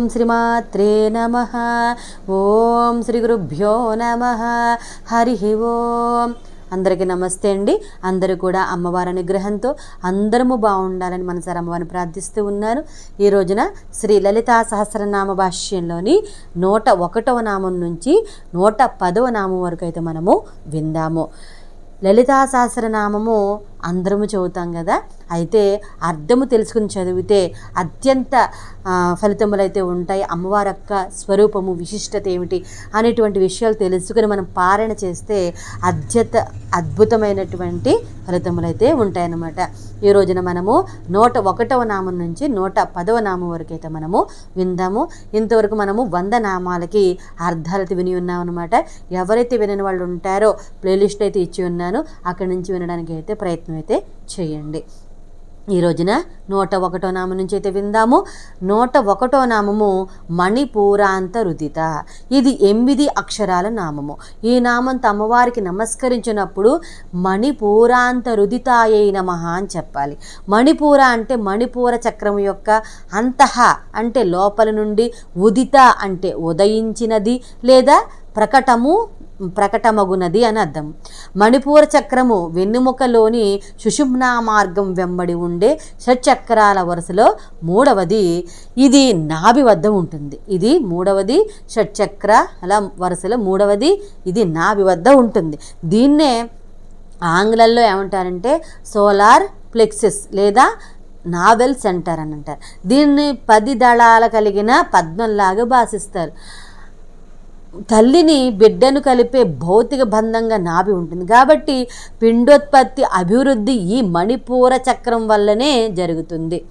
ఓం శ్రీమాత్రే నమ. ఓం శ్రీ గురుభ్యో నమ. హరి ఓం. అందరికీ నమస్తే అండి. అందరూ కూడా అమ్మవారి అనుగ్రహంతో అందరము బాగుండాలని మనసారి అమ్మవారిని ప్రార్థిస్తూ ఉన్నాను. ఈ రోజున శ్రీ లలితా సహస్రనామ భాష్యంలోని నూట ఒకటవ నామం నుంచి నూట పదవ నామం వరకు అయితే మనము విందాము. లలితా సహస్రనామము అందరము చదువుతాం కదా. అయితే అర్థము తెలుసుకుని చదివితే అత్యంత ఫలితములు అయితే ఉంటాయి. అమ్మవారి యొక్క స్వరూపము విశిష్టత ఏమిటి అనేటువంటి విషయాలు తెలుసుకుని మనం పారణ చేస్తే అత్యంత అద్భుతమైనటువంటి ఫలితములు అయితే ఉంటాయన్నమాట. ఈ రోజున మనము నూట ఒకటవ నామం నుంచి నూట పదవ నామం వరకు అయితే మనము విందాము. ఇంతవరకు మనము వంద నామాలకి అర్థాలు విని ఉన్నాం అనమాట ఎవరైతే వినని వాళ్ళు ఉంటారో ప్లేలిస్ట్ అయితే ఇచ్చి ఉన్నాను. అక్కడి నుంచి వినడానికి అయితే ప్రయత్నం అయితే చేయండి. ఈ రోజున నూట ఒకటో నామం నుంచి అయితే విందాము. నూట ఒకటో నామము మణిపూరాంత రుదిత. ఇది ఎనిమిది అక్షరాల నామము. ఈ నామం తమ్మవారికి నమస్కరించినప్పుడు మణిపూరాంత రుదితాయై అని చెప్పాలి. మణిపూర అంటే మణిపూర చక్రం యొక్క అంతః అంటే లోపల నుండి ఉదిత అంటే ఉదయించినది లేదా ప్రకటము ప్రకటమగునది అని అర్థం. మణిపూర చక్రము వెన్నుముకలోని సుషుమ్నా మార్గం వెంబడి ఉండే షట్చక్రాల వరుసలో మూడవది. ఇది నాభి వద్ద ఉంటుంది. ఇది మూడవది షట్చక్రాల వరుసలో మూడవది. ఇది నాభి వద్ద ఉంటుంది. దీన్నే ఆంగ్లంలో ఏమంటారంటే సోలార్ ప్లెక్సెస్ లేదా నావెల్ సెంటర్ అని అంటారు. దీన్ని పది దళాల కలిగిన పద్మంలాగా భాషిస్తారు. తల్లిని బిడ్డను కలిపే భౌతిక బంధంగా నాభి ఉంటుంది. కాబట్టి పిండోత్పత్తి అభివృద్ధి ఈ మణిపూర చక్రం వల్లనే జరుగుతుంది.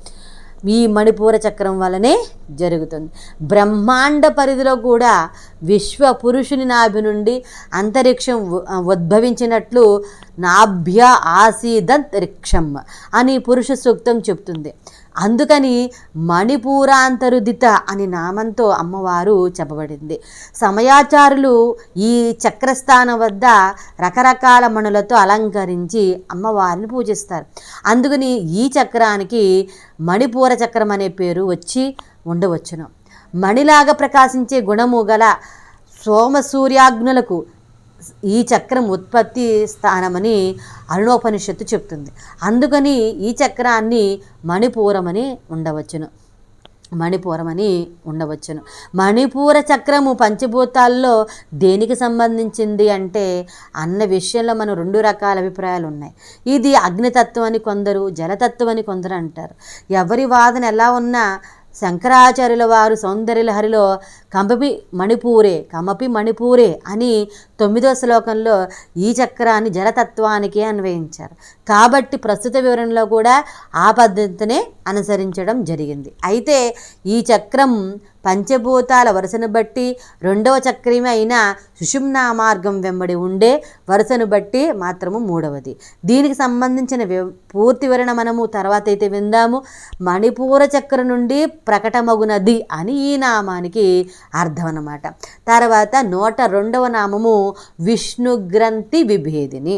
ఈ మణిపూర చక్రం వల్లనే జరుగుతుంది. బ్రహ్మాండ పరిధిలో కూడా విశ్వ పురుషుని నాభి నుండి అంతరిక్షం ఉద్భవించినట్లు నాభ్య ఆసీదంతరిక్షం అని పురుష సూక్తం చెప్తుంది. అందుకని మణిపూరాంతరుదిత అని నామంతో అమ్మవారు చెప్పబడింది. సమయాచారులు ఈ చక్రస్థానం వద్ద రకరకాల మణులతో అలంకరించి అమ్మవారిని పూజిస్తారు. అందుకని ఈ చక్రానికి మణిపూర చక్రం అనే పేరు వచ్చి ఉండవచ్చును. మణిలాగా ప్రకాశించే గుణము గల సోమసూర్యాగ్నులకు ఈ చక్రం ఉత్పత్తి స్థానమని అరుణోపనిషత్తు చెప్తుంది. అందుకని ఈ చక్రాన్ని మణిపూరమని ఉండవచ్చును. మణిపూరమని ఉండవచ్చును. మణిపూర చక్రము పంచభూతాల్లో దేనికి సంబంధించింది అంటే అన్న విషయంలో మనం రెండు రకాల అభిప్రాయాలు ఉన్నాయి. ఇది అగ్నితత్వం అని కొందరు జలతత్వం అని కొందరు అంటారు. ఎవరి వాదన ఎలా ఉన్నా శంకరాచార్యుల వారు సౌందర్యలహరిలో కంపపి మణిపూరే కమపి మణిపూరే అని తొమ్మిదో శ్లోకంలో ఈ చక్రాన్ని జలతత్వానికి అన్వయించారు. కాబట్టి ప్రస్తుత వివరణలో కూడా ఆ పద్ధతినే అనుసరించడం జరిగింది. అయితే ఈ చక్రం పంచభూతాల వరుసను బట్టి రెండవ చక్రమే అయిన సుషుమ్నా మార్గం వెంబడి ఉండే వరుసను బట్టి మాత్రము మూడవది. దీనికి సంబంధించిన పూర్తి వివరణ మనము తర్వాత అయితే విందాము. మణిపూర చక్రం నుండి ప్రకటమగునది అని ఈ నామానికి అర్థం అన్నమాట తర్వాత నూట రెండవ నామము విష్ణుగ్రంథి విభేదిని.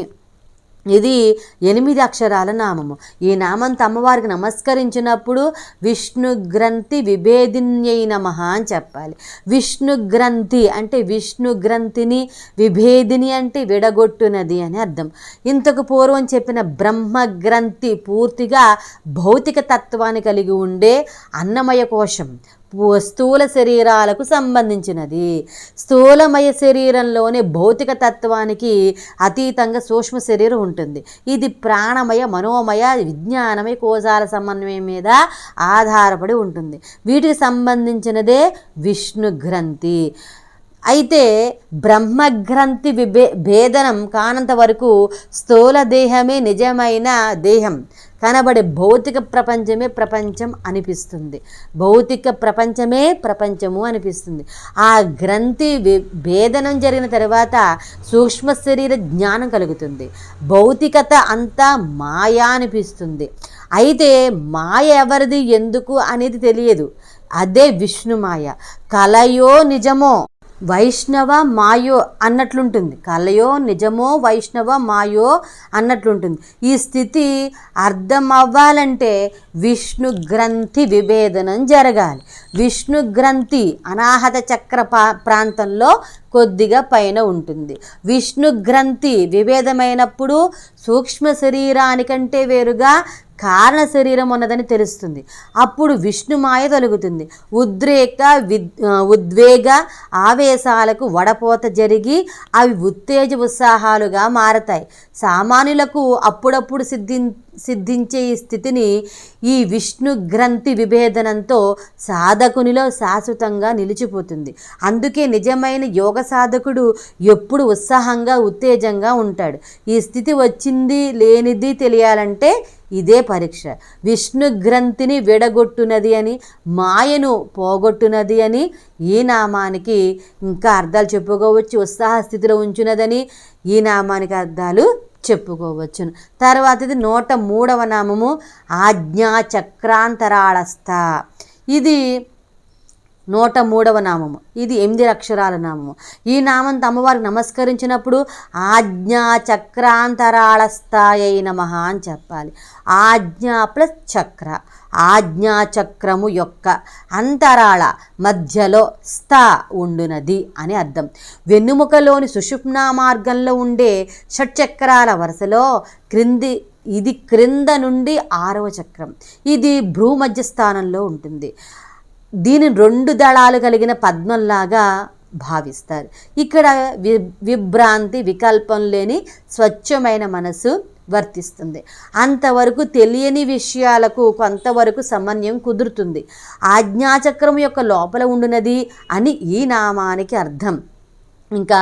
ఇది ఎనిమిది అక్షరాల నామము. ఈ నామంతో అమ్మవారికి నమస్కరించినప్పుడు విష్ణు గ్రంథి విభేదిన్యై నమ అని చెప్పాలి. విష్ణు గ్రంథి అంటే విష్ణు గ్రంథిని విభేదిని అంటే విడగొట్టునది అని అర్థం. ఇంతకు పూర్వం చెప్పిన బ్రహ్మ గ్రంథి పూర్తిగా భౌతిక తత్వాన్ని కలిగి ఉండే అన్నమయ కోశం. స్థూల శరీరాలకు సంబంధించినది. స్థూలమయ శరీరంలోనే భౌతిక తత్వానికి అతీతంగా సూక్ష్మ శరీరం ఉంటుంది. ఇది ప్రాణమయ మనోమయ విజ్ఞానమయ కోశాల సమన్వయం మీద ఆధారపడి ఉంటుంది. వీటికి సంబంధించినదే విష్ణు గ్రంథి. అయితే బ్రహ్మగ్రంథి విభే భేదనం కానంత వరకు స్థూల దేహమే నిజమైన దేహం. కనబడే భౌతిక ప్రపంచమే ప్రపంచం అనిపిస్తుంది. భౌతిక ప్రపంచమే ప్రపంచము అనిపిస్తుంది. ఆ గ్రంథి భేదనం జరిగిన తర్వాత సూక్ష్మ శరీర జ్ఞానం కలుగుతుంది. భౌతికత అంతా మాయా అనిపిస్తుంది. అయితే మాయ ఎవరిది? ఎందుకు అనేది తెలియదు. అదే విష్ణుమాయ కలయో నిజమో. వైష్ణవ మాయో అన్నట్లుంటుంది. కలయో నిజమో వైష్ణవ మాయో అన్నట్లుంటుంది. ఈ స్థితి అర్థం అవ్వాలంటే విష్ణు గ్రంథి విభేదనం జరగాలి. విష్ణు గ్రంథి అనాహత చక్ర ప్రాంతంలో కొద్దిగా పైన ఉంటుంది. విష్ణు గ్రంథి విభేదమైనప్పుడు సూక్ష్మ శరీరానికంటే వేరుగా కారణ శరీరం ఉన్నదని తెలుస్తుంది. అప్పుడు విష్ణుమాయ తొలుగుతుంది. ఉద్రేక విద్ ఉద్వేగ ఆవేశాలకు వడపోత జరిగి అవి ఉత్తేజ ఉత్సాహాలుగా మారతాయి. సామాన్యులకు అప్పుడప్పుడు సిద్ధి సిద్ధించే ఈ స్థితిని ఈ విష్ణు గ్రంథి విభేదనంతో సాధకునిలో శాశ్వతంగా నిలిచిపోతుంది. అందుకే నిజమైన యోగ సాధకుడు ఎప్పుడు ఉత్సాహంగా ఉత్తేజంగా ఉంటాడు. ఈ స్థితి వచ్చింది లేనిది తెలియాలంటే ఇదే పరీక్ష. విష్ణుగ్రంథిని విడగొట్టునది అని మాయను పోగొట్టునది అని ఈ నామానికి ఇంకా అర్థాలు చెప్పుకోవచ్చు ఉత్సాహ స్థితిలో ఉంచునదని ఈ నామానికి అర్థాలు చెప్పుకోవచ్చును తర్వాత ఇది నూట మూడవ నామము ఆజ్ఞా చక్రాంతరాళస్థ ఇది నూట మూడవ నామము. ఇది ఎనిమిది అక్షరాల నామము. ఈ నామంతో అమ్మవారికి నమస్కరించినప్పుడు ఆజ్ఞా చక్రాంతరాళస్థాయ నమ అని చెప్పాలి. ఆజ్ఞా ప్లస్ చక్ర. ఆజ్ఞా చక్రము యొక్క అంతరాళ మధ్యలో స్థా ఉండునది అని అర్థం. వెన్నుముకలోని సుషుప్నా మార్గంలో ఉండే షట్చక్రాల వరుసలో క్రింది ఇది క్రింద నుండి ఆరవ చక్రం. ఇది భ్రూమధ్య స్థానంలో ఉంటుంది. దీని రెండు దళాలు కలిగిన పద్మంలాగా భావిస్తారు. ఇక్కడ వి విభ్రాంతి వికల్పం లేని స్వచ్ఛమైన మనసు వర్తిస్తుంది. అంతవరకు తెలియని విషయాలకు కొంతవరకు సమన్వయం కుదురుతుంది. ఆజ్ఞాచక్రం యొక్క లోపల ఉండునది అని ఈ నామానికి అర్థం. ఇంకా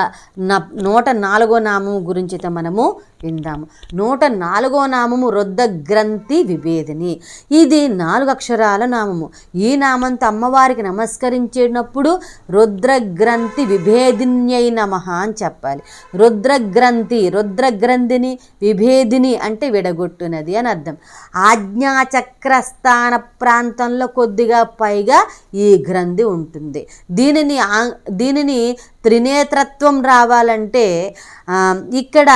నూట నాలుగో నామం గురించి అయితే మనము విందాము. నూట నాలుగో నామము రొద్ద గ్రంథి విభేదిని. ఇది నాలుగు అక్షరాల నామము. ఈ నామంతో అమ్మవారికి నమస్కరించేటప్పుడు రుద్రగ్రంథి విభేదిన్యై నమ అని చెప్పాలి. రుద్రగ్రంథి రుద్రగ్రంథిని విభేదిని అంటే విడగొట్టునది అని అర్థం. ఆజ్ఞాచక్రస్థాన ప్రాంతంలో కొద్దిగా పైగా ఈ గ్రంథి ఉంటుంది. దీనిని దీనిని త్రినేత్రత్వం రావాలంటే ఇక్కడ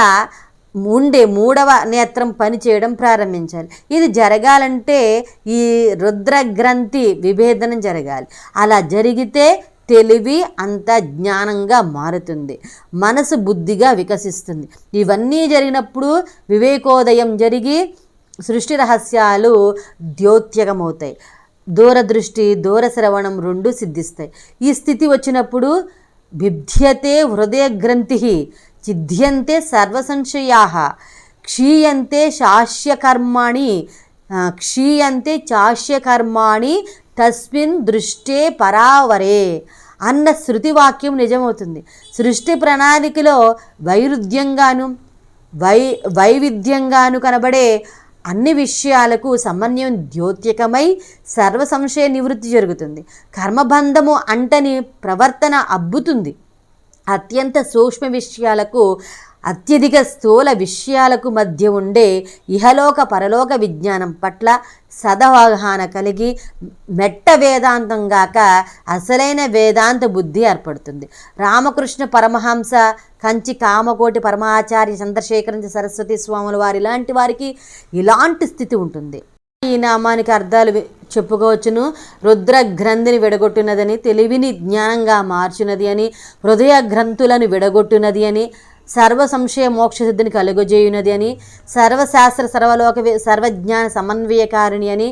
ఉండే మూడవ నేత్రం పనిచేయడం ప్రారంభించాలి. ఇది జరగాలంటే ఈ రుద్రగ్రంథి విభేదనం జరగాలి. అలా జరిగితే తెలివి అంత జ్ఞానంగా మారుతుంది. మనసు బుద్ధిగా వికసిస్తుంది. ఇవన్నీ జరిగినప్పుడు వివేకోదయం జరిగి సృష్టి రహస్యాలు ద్యోత్యకమవుతాయి దూరదృష్టి దూరశ్రవణం రెండు సిద్ధిస్తాయి. ఈ స్థితి వచ్చినప్పుడు బిభ్యతే హృదయ గ్రంథి చిధ్యంతే సర్వసంశయా క్షీయంతే శాస్యకర్మాణి క్షీయంతే చాష్యకర్మాణి తస్మిన్ దృష్టే పరావరే అన్న శృతివాక్యం నిజమవుతుంది. సృష్టి ప్రణాళికలో వైరుధ్యంగాను వై వైవిధ్యంగాను కనబడే అన్ని విషయాలకు సమన్వయం ద్యోత్యకమై సర్వసంశయ నివృత్తి జరుగుతుంది. కర్మబంధము అంటని ప్రవర్తన అబ్బుతుంది. అత్యంత సూక్ష్మ విషయాలకు అత్యధిక స్థూల విషయాలకు మధ్య ఉండే ఇహలోక పరలోక విజ్ఞానం పట్ల సదవగాహన కలిగి మెట్ట వేదాంతం గాక అసలైన వేదాంత బుద్ధి ఏర్పడుతుంది. రామకృష్ణ పరమహంస కంచి కామకోటి పరమాచార్య చంద్రశేఖర సరస్వతి స్వాముల వారి ఇలాంటి వారికి ఇలాంటి స్థితి ఉంటుంది. ఈ నామానికి అర్థాలు చెప్పుకోవచ్చును. రుద్ర గ్రంథిని విడగొట్టినదని తెలివిని జ్ఞానంగా మార్చినది అని హృదయ గ్రంథులను విడగొట్టినది అని సర్వ సంశయ మోక్షసిద్ధిని కలుగజేయునది అని సర్వశాస్త్ర సర్వలోక సర్వజ్ఞాన సమన్వయకారిణి అని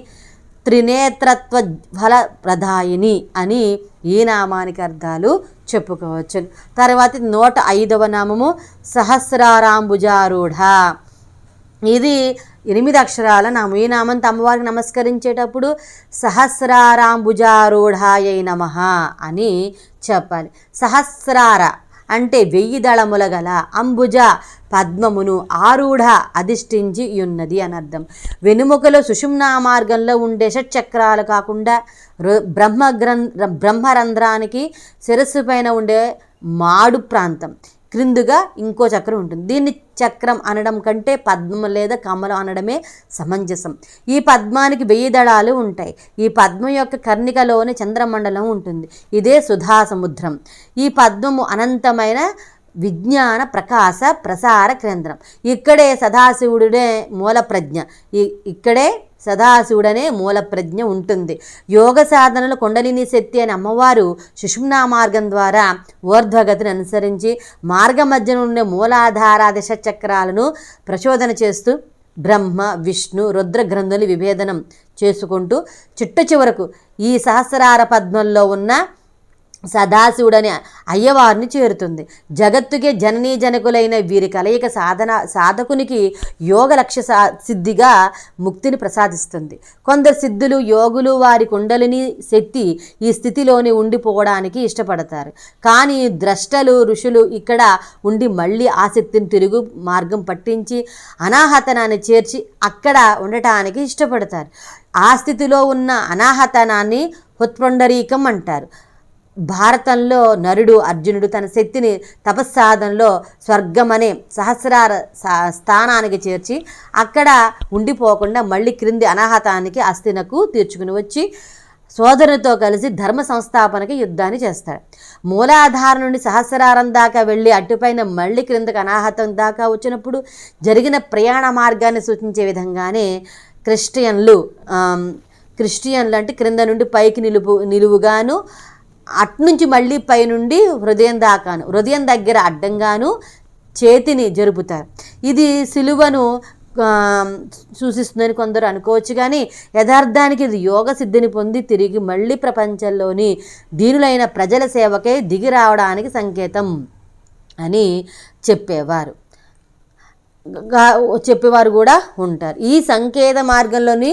త్రినేత్రత్వ ఫల ప్రదాయిని అని ఈ నామానికి అర్థాలు చెప్పుకోవచ్చు తర్వాత నూట ఐదవ నామము సహస్రారాంబుజారూఢ. ఇది ఎనిమిది అక్షరాల నామం ఈ అమ్మవారికి నమస్కరించేటప్పుడు సహస్రారాంబుజారూఢాయ నమ అని చెప్పాలి. సహస్రార అంటే వెయ్యి దళముల గల అంబుజ పద్మమును ఆరూఢ అధిష్ఠించి ఉన్నది అని అర్థం. వెనుముకలో సుషుమ్నా మార్గంలో ఉండే షట్చక్రాలు కాకుండా బ్రహ్మగ్రం బ్రహ్మరంధ్రానికి శిరస్సు పైన ఉండే మాడు ప్రాంతం. క్రిందుగా ఇంకో చక్రం ఉంటుంది. దీన్ని చక్రం అనడం కంటే పద్మం లేదా కమలం అనడమే సమంజసం. ఈ పద్మానికి వెయ్యి దళాలు ఉంటాయి. ఈ పద్మం యొక్క కర్ణికలోని చంద్రమండలం ఉంటుంది. ఇదే సుధా సముద్రం ఈ పద్మము అనంతమైన విజ్ఞాన ప్రకాశ ప్రసార కేంద్రం. ఇక్కడే సదాశివుడే మూల ప్రజ్ఞ ఇక్కడే సదాశివుడనే మూల ప్రజ్ఞ ఉంటుంది. యోగ సాధనలు కొండలిని శక్తి అని అమ్మవారు సుషుమ్నా మార్గం ద్వారా ఊర్ధ్వగతిని అనుసరించి మార్గ మధ్యన ఉండే మూలాధార దశ చక్రాలను ప్రచోదన చేస్తూ బ్రహ్మ విష్ణు రుద్ర గ్రంథులు విభేదనం చేసుకుంటూ చిట్ట చివరకు ఈ సహస్రార పద్మంలో ఉన్న సదాశివుడని అయ్యవారిని చేరుతుంది. జగత్తుకే జననీ జనకులైన వీరి కలయిక సాధన సాధకునికి యోగ లక్ష్య సా సిద్ధిగా ముక్తిని ప్రసాదిస్తుంది. కొందరు సిద్ధులు యోగులు వారి కుండలిని శక్తి ఈ స్థితిలోనే ఉండిపోవడానికి ఇష్టపడతారు. కానీ ద్రష్టలు ఋషులు ఇక్కడ ఉండి మళ్ళీ ఆ శక్తిని తిరుగు మార్గం పట్టించి అనాహతనాన్ని చేర్చి అక్కడ ఉండటానికి ఇష్టపడతారు. ఆ స్థితిలో ఉన్న అనాహతనాన్ని హుత్పుండరీకం అంటారు. భారతంలో నరుడు అర్జునుడు తన శక్తిని తపస్సాధనలో స్వర్గం అనే సహస్రార సా- స్థానానికి చేర్చి అక్కడ ఉండిపోకుండా మళ్ళీ క్రింది అనాహతానికి అస్థినకు తీర్చుకుని వచ్చి సోదరునితో కలిసి ధర్మ సంస్థాపనకి యుద్ధాన్ని చేస్తాడు. మూలాధార నుండి సహస్రారం దాకా వెళ్ళి అటుపైన మళ్ళీ క్రిందకు అనాహతం దాకా వచ్చినప్పుడు జరిగిన ప్రయాణ మార్గాన్ని సూచించే విధంగానే క్రిస్టియన్లు క్రిస్టియన్లు అంటే క్రింద నుండి పైకి నిలుపు నిలువుగాను అట్నుంచి మళ్ళీ పైనుండి హృదయం దాకాను. హృదయం దగ్గర అడ్డంగాను చేతిని జరుపుతారు. ఇది సిలువను సూచిస్తుందని కొందరు అనుకోవచ్చు కానీ యథార్థానికి ఇది యోగ సిద్ధిని పొంది తిరిగి మళ్ళీ ప్రపంచంలోని దీనులైన ప్రజల సేవకై దిగి రావడానికి సంకేతం అని చెప్పేవారు. చెప్పేవారు కూడా ఉంటారు. ఈ సంకేత మార్గంలోని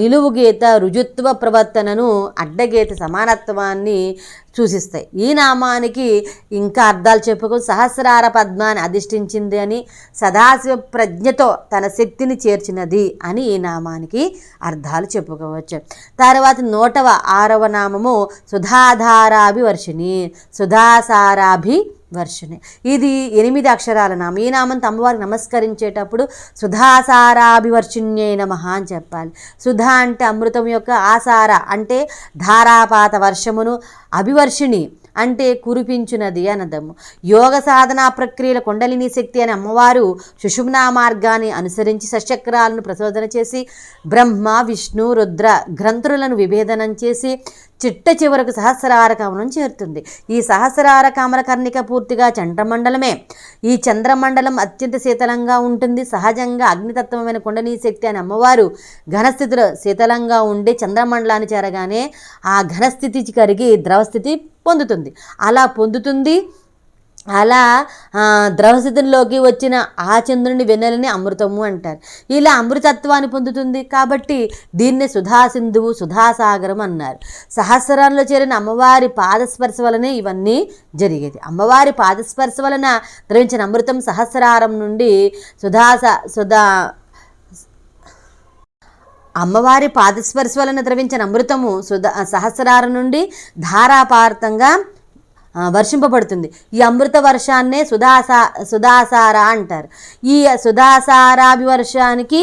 నిలువు గీత రుజుత్వ ప్రవర్తనను అడ్డగీత సమానత్వాన్ని సూచిస్తాయి. ఈ నామానికి ఇంకా అర్థాలు చెప్పుకు. సహస్రార పద్మాన్ని అధిష్ఠించింది అని సదాశివ ప్రజ్ఞతో తన శక్తిని చేర్చినది అని ఈ నామానికి అర్థాలు చెప్పుకోవచ్చు. తర్వాత నూటవ ఆరవ నామము సుధాధారాభివర్షిణి సుధాసారాభి వర్షిణి ఇది ఎనిమిది అక్షరాల నామం. ఈ నామంతో అమ్మవారికి నమస్కరించేటప్పుడు సుధాసారాభివర్షిణ్యే నమ అని చెప్పాలి. సుధా అంటే అమృతం యొక్క ఆసార అంటే ధారాపాత వర్షమును అభివర్షిణి అంటే కురిపించునది అనదము యోగ సాధనా ప్రక్రియల కుండలిని శక్తి అనే అమ్మవారు సుషుమ్నా మార్గాన్ని అనుసరించి సశక్రాలను ప్రచోదన చేసి బ్రహ్మ విష్ణు రుద్ర గ్రంథులను విభేదనం చేసి చిట్ట చివరకు సహస్రార కమలం చేరుతుంది. ఈ సహస్రార కమల కర్ణిక పూర్తిగా చంద్రమండలమే. ఈ చంద్రమండలం అత్యంత శీతలంగా ఉంటుంది. సహజంగా అగ్నితత్వమైన కుండనీ శక్తి అని అమ్మవారు ఘనస్థితిలో శీతలంగా ఉండే చంద్రమండలాన్ని చేరగానే ఆ ఘనస్థితి కరిగి ద్రవస్థితి పొందుతుంది. అలా పొందుతుంది అలా ఆ, ద్రవస్థితిలోకి వచ్చిన ఆ చంద్రుని వెన్నెలని అమృతము అంటారు. ఇలా అమృతత్వాన్ని పొందుతుంది కాబట్టి దీన్ని సుధా సింధువు సుధాసాగరం అన్నారు. సహస్రంలో చేరిన అమ్మవారి పాదస్పర్శ వలనే ఇవన్నీ జరిగేది. అమ్మవారి పాదస్పర్శ వలన ద్రవించిన అమృతం సహస్రారం నుండి సుధాస సుధా అమ్మవారి పాదస్పర్శ వలన ద్రవించిన అమృతము సుధ సహస్రారం నుండి ధారాపార్థంగా వర్షింపబడుతుంది. ఈ అమృత వర్షాన్నే సుధాసా సుధాసార అంటారు. ఈ సుధాసారాభివర్షానికి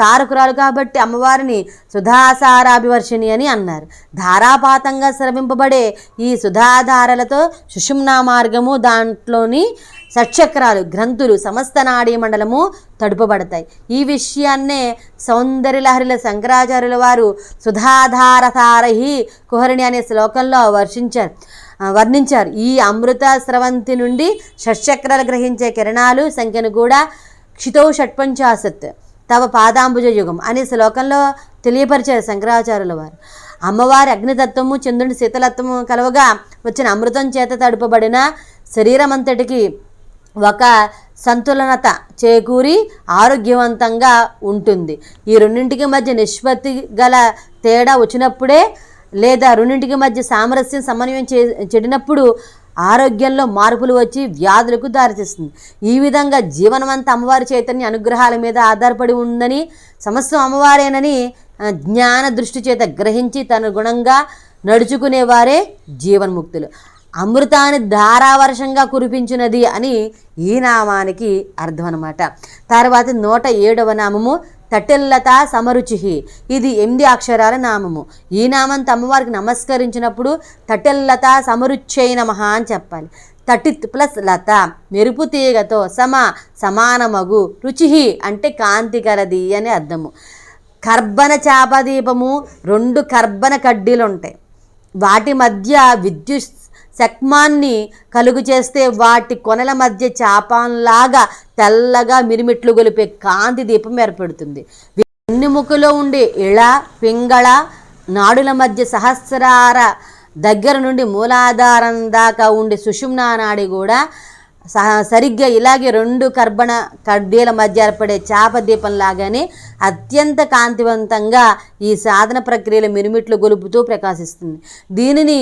కారకురాలు కాబట్టి అమ్మవారిని సుధాసారాభివర్షిణి అని అన్నారు. ధారాపాతంగా స్రవింపబడే ఈ సుధాధారలతో సుషుమ్నా మార్గము దాంట్లోని సచక్రాలు గ్రంథులు సమస్త నాడీ మండలము తడుపబడతాయి. ఈ విషయాన్నే సౌందర్యలహరిల శంకరాచార్యుల వారు సుధాధారధారహి కుహరిణి అనే శ్లోకంలో వర్షించారు. వర్ణించారు. ఈ అమృత స్రవంతి నుండి షట్చక్రాలు గ్రహించే కిరణాలు సంఖ్యను కూడా క్షితౌ షట్పంచాసత్ తవ పాదాంబుజ యుగం అనే శ్లోకంలో తెలియపరిచారు శంకరాచార్యుల వారు. అమ్మవారి అగ్నితత్వము చంద్రుని శీతలత్వము కలవగా వచ్చిన అమృతం చేత తడుపబడిన శరీరం అంతటికి ఒక సంతులనత చేకూరి ఆరోగ్యవంతంగా ఉంటుంది. ఈ రెండింటికి మధ్య నిష్పత్తి గల తేడా వచ్చినప్పుడే లేదా రెండింటికి మధ్య సామరస్యం సమన్వయం చే చెడినప్పుడు ఆరోగ్యంలో మార్పులు వచ్చి వ్యాధులకు దారితీస్తుంది. ఈ విధంగా జీవనమంతా అమ్మవారి చైతన్య అనుగ్రహాల మీద ఆధారపడి ఉందని సమస్తం అమ్మవారేనని జ్ఞాన దృష్టి చేత గ్రహించి తన గుణంగా నడుచుకునేవారే జీవన్ముక్తులు. అమృతాన్ని ధారావర్షంగా కురిపించినది అని ఈ నామానికి అర్థం అనమాట తర్వాత నూట ఏడవ నామము తటిల్లత సమరుచి ఇది ఎనిమిది అక్షరాల నామము. ఈ నామంతో అమ్మవారికి నమస్కరించినప్పుడు తటిల్లత సమరుచ్చై నమ అని చెప్పాలి. తటిత్ ప్లస్ లత. మెరుపు తీగతో సమ సమానమగు రుచి అంటే కాంతి కలది అని అర్థము. కర్బన చాపదీపము. రెండు కర్బన కడ్డీలు ఉంటాయి వాటి మధ్య విద్యుత్ శక్మాన్ని కలుగు చేస్తే వాటి కొనల మధ్య చాపంలాగా తెల్లగా మిరిమిట్లు గొలిపే కాంతి దీపం ఏర్పడుతుంది. వెన్నెముకలో ఉండే ఇళ పింగళ నాడుల మధ్య సహస్రార దగ్గర నుండి మూలాధారం దాకా ఉండే సుషుమ్నా నాడి కూడా సరిగ్గా ఇలాగే రెండు కర్బణ కడ్డీల మధ్య ఏర్పడే చాప దీపం లాగానే అత్యంత కాంతివంతంగా ఈ సాధన ప్రక్రియలు మిరుమిట్లు గొలుపుతూ ప్రకాశిస్తుంది. దీనిని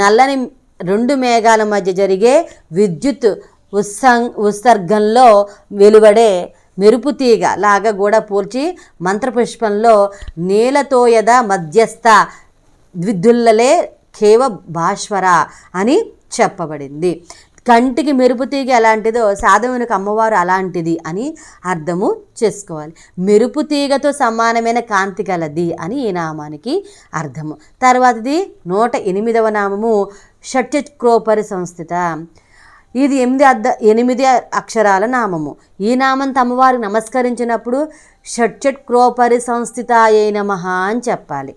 నల్లని రెండు మేఘాల మధ్య జరిగే విద్యుత్ ఉత్సం ఉత్సర్గంలో వెలువడే మెరుపు తీగ లాగా కూడా పోల్చి మంత్రపుష్పంలో నీలతోయద మధ్యస్థ ద్విద్దుల్లలే కేవ భాస్వర అని చెప్పబడింది. కంటికి మెరుపు తీగ ఎలాంటిదో సాధవునికి అమ్మవారు అలాంటిది అని అర్థము చేసుకోవాలి. మెరుపు తీగతో సమానమైన కాంతి కలది అని ఈ నామానికి అర్థము. తర్వాతది నూట ఎనిమిదవ నామము షట్చక్రోపరి సంస్థిత. ఇది ఎనిమిది అర్ధ ఎనిమిది అక్షరాల నామము. ఈ నామంతో తమవారు నమస్కరించినప్పుడు షట్చట్ క్రోపరి సంస్థిత ఏ నమః అని చెప్పాలి.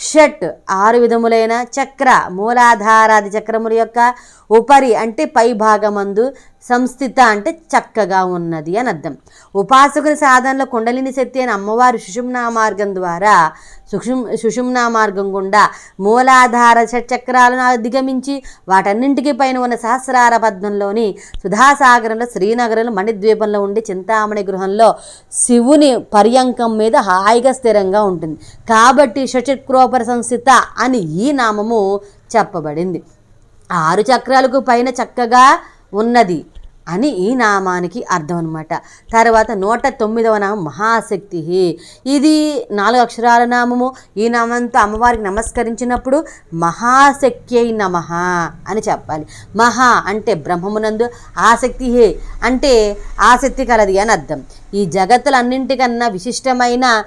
షట్ ఆరు విధములైన చక్ర మూలాధారాది చక్రముల యొక్క ఉపరి అంటే పై భాగమందు సంస్థిత అంటే చక్కగా ఉన్నది అని అర్థం. ఉపాసకుని సాధనలో కుండలిని శక్తి అని అమ్మవారు సుషుమ్నా మార్గం ద్వారా సుషుమ్ సుషుమ్నా మార్గం గుండా మూలాధార షట్చక్రాలను అధిగమించి వాటన్నింటికి పైన ఉన్న సహస్రార పద్మంలోని సుధాసాగరంలో శ్రీనగరంలో మణిద్వీపంలో ఉండి చింతామణి గృహంలో శివుని పర్యంకం మీద హాయిగా స్థిరంగా ఉంటుంది. కాబట్టి షచక్రోపర సంస్థిత అని ఈ నామము చెప్పబడింది. ఆరు చక్రాలకు పైన చక్కగా ఉన్నది. అని ఈ నామానికి అర్థం అనమాట తర్వాత నూట తొమ్మిదవ నామం మహాశక్తి. ఇది నాలుగు అక్షరాల నామము. ఈ నామంతో అమ్మవారికి నమస్కరించినప్పుడు మహాశక్తి నమ అని చెప్పాలి. మహా అంటే బ్రహ్మమునందు ఆసక్తి అంటే ఆసక్తి కలది అని అర్థం. ఈ జగత్తులన్నింటికన్నా విశిష్టమైన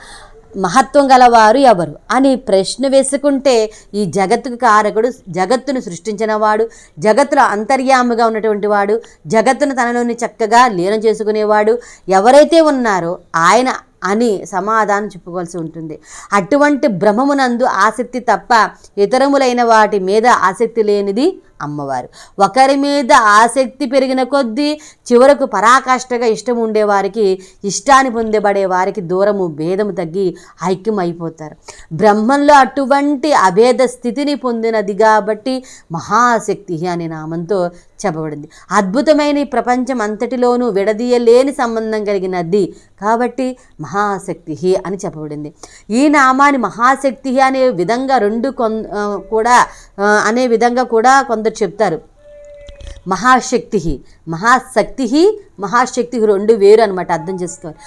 మహత్వం గలవారు ఎవరు? అని ప్రశ్న వేసుకుంటే ఈ జగత్తుకు కారకుడు జగత్తును సృష్టించినవాడు జగత్తులో అంతర్యాముగా ఉన్నటువంటి వాడు జగత్తును తనలోని చక్కగా లీనం చేసుకునేవాడు ఎవరైతే ఉన్నారో ఆయన అని సమాధానం చెప్పుకోవాల్సి ఉంటుంది. అటువంటి బ్రహ్మమునందు ఆసక్తి తప్ప ఇతరములైన వాటి మీద ఆసక్తి లేనిది అమ్మవారు. ఒకరి మీద ఆసక్తి పెరిగిన కొద్దీ చివరకు పరాకాష్ఠగా ఇష్టం ఉండేవారికి ఇష్టాన్ని పొందబడే వారికి దూరము భేదము తగ్గి ఐక్యం అయిపోతారు బ్రహ్మంలో అటువంటి అభేద స్థితిని పొందినది కాబట్టి మహాశక్తి అనే నామంతో చెప్పబడింది. అద్భుతమైన ఈ ప్రపంచం అంతటిలోనూ విడదీయలేని సంబంధం కలిగినది కాబట్టి మహాశక్తి అని చెప్పబడింది. ఈ నామాన్ని మహాశక్తి అనే విధంగా రెండు కొన్ కూడా అనే విధంగా కూడా కొందరు చెప్తారు. మహాశక్తి మహాశక్తి మహాశక్తి రెండు వేరు అనమాట అర్థం చేసుకోవాలి.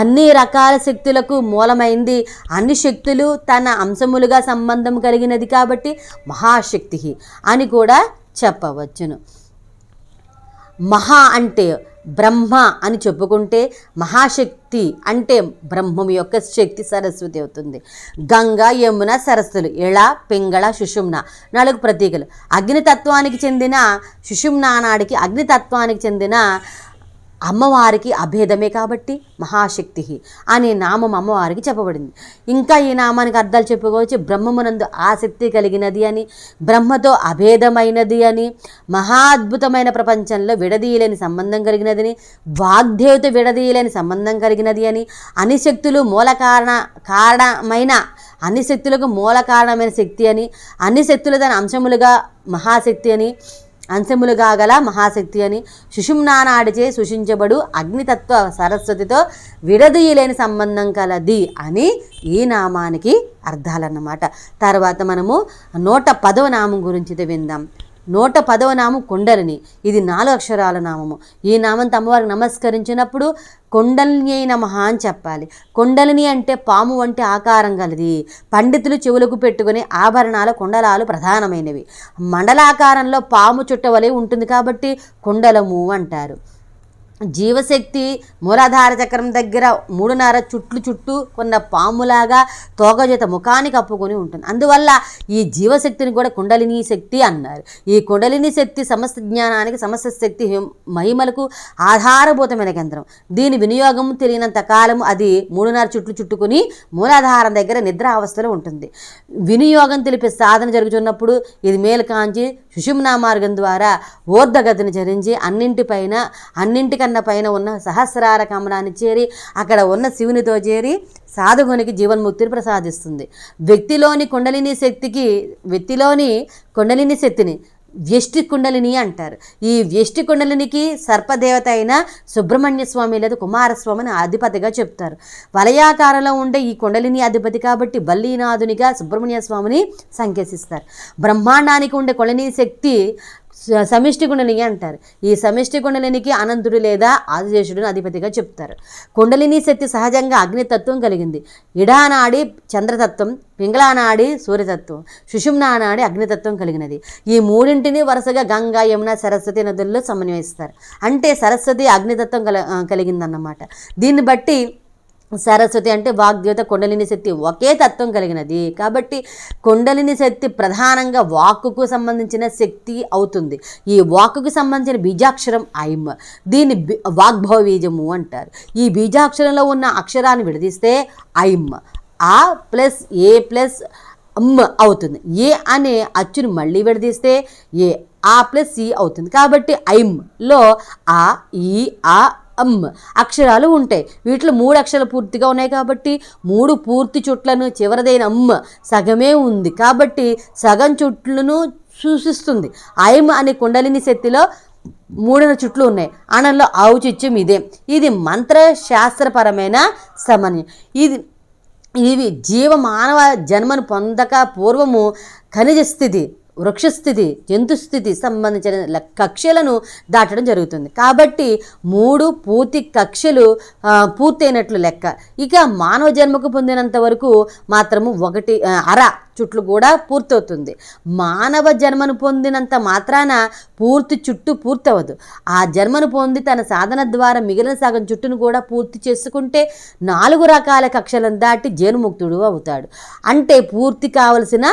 అన్ని రకాల శక్తులకు మూలమైంది అన్ని శక్తులు తన అంశములుగా సంబంధం కలిగినది కాబట్టి మహాశక్తి అని కూడా చెప్పవచ్చును. మహా అంటే బ్రహ్మ అని చెప్పుకుంటే మహాశక్తి అంటే బ్రహ్మం యొక్క శక్తి సరస్వతి అవుతుంది. గంగ యమున సరస్సులు ఇళ పింగళ సుషుమ్న నాలుగు ప్రతీకలు. అగ్నితత్వానికి చెందిన సుషుమ్న నాడికి అగ్నితత్వానికి చెందిన అమ్మవారికి అభేదమే కాబట్టి మహాశక్తి అనే నామం అమ్మవారికి చెప్పబడింది. ఇంకా ఈ నామానికి అర్థాలు చెప్పుకోవచ్చు. బ్రహ్మమునందు ఆసక్తి కలిగినది అని బ్రహ్మతో అభేదమైనది అని మహా అద్భుతమైన ప్రపంచంలో విడదీయలేని సంబంధం కలిగినదని వాగ్దేవత విడదీయలేని సంబంధం కలిగినది అని అన్ని శక్తులు మూల కారణ కారణమైన అన్ని శక్తులకు మూల కారణమైన శక్తి అని అన్ని శక్తులు దాని అంశములుగా మహాశక్తి అని అంశములుగా గల మహాశక్తి అని సుషుమ్నానాడిచే సృషించబడు అగ్నితత్వ సరస్వతితో విడదీయలేని సంబంధం కలది అని ఈ నామానికి అర్థాలన్నమాట. తర్వాత మనము నూట పదవ నామం గురించి విందాం. నూట పదవ నామం కొండలిని. ఇది నాలుగు అక్షరాల నామము. ఈ నామంతో అమ్మవారికి నమస్కరించినప్పుడు కొండలిని నమః అని చెప్పాలి. కొండలిని అంటే పాము వంటి ఆకారం గలది పండితులు చెవులకు పెట్టుకునే ఆభరణాల కుండలాలు ప్రధానమైనవి. మండలాకారంలో పాము చుట్టవలే ఉంటుంది కాబట్టి కుండలము అంటారు. జీవశక్తి మూలాధార చక్రం దగ్గర మూడున్నర చుట్లు చుట్టూ కొన్న పాములాగా తోగజత ముఖానికి అప్పుకొని ఉంటుంది. అందువల్ల ఈ జీవశక్తిని కూడా కుండలిని శక్తి అన్నారు. ఈ కుండలిని శక్తి సమస్త జ్ఞానానికి సమస్త శక్తి హిం- మహిమలకు ఆధారభూతమైన కేంద్రం. దీని వినియోగం తెలియనంత కాలం అది మూడున్నర చుట్లు చుట్టుకుని మూలాధారం దగ్గర నిద్ర అవస్థలో ఉంటుంది. వినియోగం తెలిపే సాధన జరుగుతున్నప్పుడు ఇది మేలుకాంచి సుషుమ్నా మార్గం ద్వారా ఊర్ధగతిని చరించి అన్నింటిపైన అన్నింటికన్నా పైన ఉన్న సహస్రార కమలాన్ని చేరి అక్కడ ఉన్న శివునితో చేరి సాధకునికి జీవన్ముక్తిని ప్రసాదిస్తుంది. వ్యక్తిలోని కుండలిని శక్తికి వ్యక్తిలోని కుండలిని శక్తిని వ్యష్టి కుండలిని అంటారు. ఈ వ్యష్టి కుండలినికి సర్పదేవత అయిన సుబ్రహ్మణ్య స్వామి లేదా కుమారస్వామిని అధిపతిగా చెప్తారు. వలయాకారంలో ఉండే ఈ కుండలిని అధిపతి కాబట్టి బల్లీనాథునిగా సుబ్రహ్మణ్య స్వామిని సంకేతిస్తారు బ్రహ్మాండానికి ఉండే కుండలిని శక్తి సమిష్టి కుండలిని అంటారు. ఈ సమిష్టి కుండలినికి అనంతుడు లేదా ఆదిశేషుడిని అధిపతిగా చెప్తారు. కుండలిని శక్తి సహజంగా అగ్నితత్వం కలిగింది. ఇడానాడి చంద్రతత్వం పింగళానాడి సూర్యతత్వం సుషుమ్నానాడి అగ్నితత్వం కలిగినది. ఈ మూడింటిని వరుసగా గంగా యమున సరస్వతి నదుల్లో సమన్వయిస్తారు. అంటే సరస్వతి అగ్నితత్వం కల కలిగిందన్నమాట. దీన్ని బట్టి సరస్వతి అంటే వాగ్దేవత కుండలిని శక్తి ఒకే తత్వం కలిగినది. కాబట్టి కుండలిని శక్తి ప్రధానంగా వాక్కుకు సంబంధించిన శక్తి అవుతుంది. ఈ వాక్కుకు సంబంధించిన బీజాక్షరం ఐమ్ దీన్ని వాగ్భవ బీజము అంటారు. ఈ బీజాక్షరంలో ఉన్న అక్షరాన్ని విడదీస్తే ఐమ్ ఆ ప్లస్ ఏ ప్లస్ అమ్ అవుతుంది. ఏ అనే అచ్చును మళ్ళీ విడదీస్తే ఏ ఆ ప్లస్ ఈ అవుతుంది. కాబట్టి ఐమ్లో ఆ ఈ ఆ అమ్ అక్షరాలు ఉంటాయి. వీటిలో మూడు అక్షరాలు పూర్తిగా ఉన్నాయి కాబట్టి మూడు పూర్తి చుట్లను చివరిదైన అమ్ సగమే ఉంది. కాబట్టి సగం చుట్లను సూచిస్తుంది. ఐమ్ అనే కుండలిని శక్తిలో మూడున చుట్లు ఉన్నాయి. అనలో ఔచిత్యం ఇదే. ఇది మంత్ర శాస్త్రపరమైన సమన్వయం ఇది ఇవి జీవ మానవ జన్మను పొందక పూర్వము ఖనిజ స్థితి. వృక్షస్థితి జంతుస్థితి సంబంధించిన కక్షలను దాటడం జరుగుతుంది. కాబట్టి మూడు పూర్తి కక్షలు పూర్తయినట్లు లెక్క. ఇక మానవ జన్మకు పొందినంత వరకు మాత్రము ఒకటి అర చుట్లు కూడా పూర్తవుతుంది. మానవ జన్మను పొందినంత మాత్రాన పూర్తి చుట్టు పూర్తవదు. ఆ జన్మను పొంది తన సాధన ద్వారా మిగిలిన సగం చుట్టును కూడా పూర్తి చేసుకుంటే నాలుగు రకాల కక్షలను దాటి జైనుముక్తుడు అవుతాడు. అంటే పూర్తి కావలసిన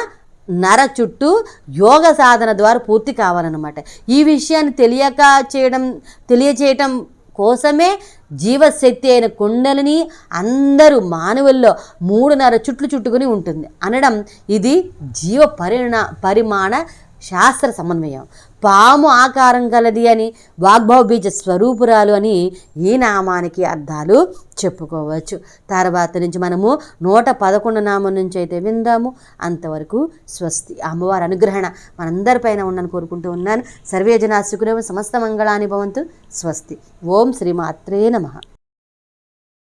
నర చుట్టూ యోగ సాధన ద్వారా పూర్తి కావాలన్నమాట. ఈ విషయాన్ని తెలియక చేయడం తెలియచేయటం కోసమే జీవశక్తి అయిన కుండలిని అందరూ మానవుల్లో మూడున్నర చుట్లు చుట్టుకుని ఉంటుంది. అనడం ఇది జీవ పరిణ పరిమాణ శాస్త్ర సమన్వయం. పాము ఆకారం కలది అని వాగ్భవబీజ స్వరూపురాలు అని ఈ నామానికి అర్థాలు చెప్పుకోవచ్చు. తర్వాత నుంచి మనము నూట పదకొండు నామం నుంచి అయితే విందాము. అంతవరకు స్వస్తి అమ్మవారి అనుగ్రహణ మనందరిపైన ఉండని కోరుకుంటూ ఉన్నాను. సర్వే జనా సమస్త మంగళాని భవంతు స్వస్తి. ఓం శ్రీమాత్రే నమః.